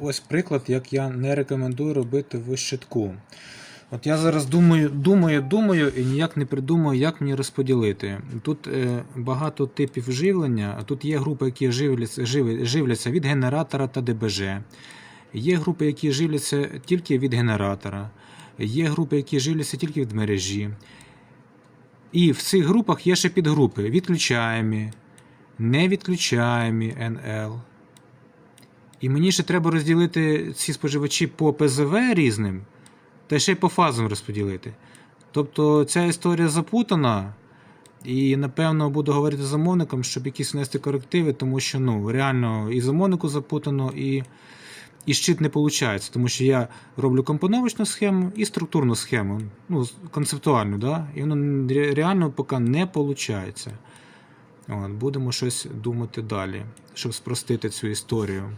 Ось приклад, як я не рекомендую робити в щитку. От я зараз думаю, думаю, думаю і ніяк не придумаю, як мені розподілити. Тут е, багато типів живлення, тут є групи, які живляться, живляться від генератора та ДБЖ. Є групи, які живляться тільки від генератора, є групи, які живляться тільки від мережі. І в цих групах є ще підгрупи: відключаємі, невідключаємі НЛ. І мені ще треба розділити ці споживачі по ПЗВ різним, та ще й по фазам розподілити. Тобто ця історія запутана, і напевно буду говорити з замовником, щоб якісь внести корективи, тому що ну, реально і замовнику запутано, і, і щит не виходить, тому що я роблю компоновочну схему і структурну схему, ну, концептуальну, да? і воно реально поки не виходить. От, будемо щось думати далі, щоб спростити цю історію.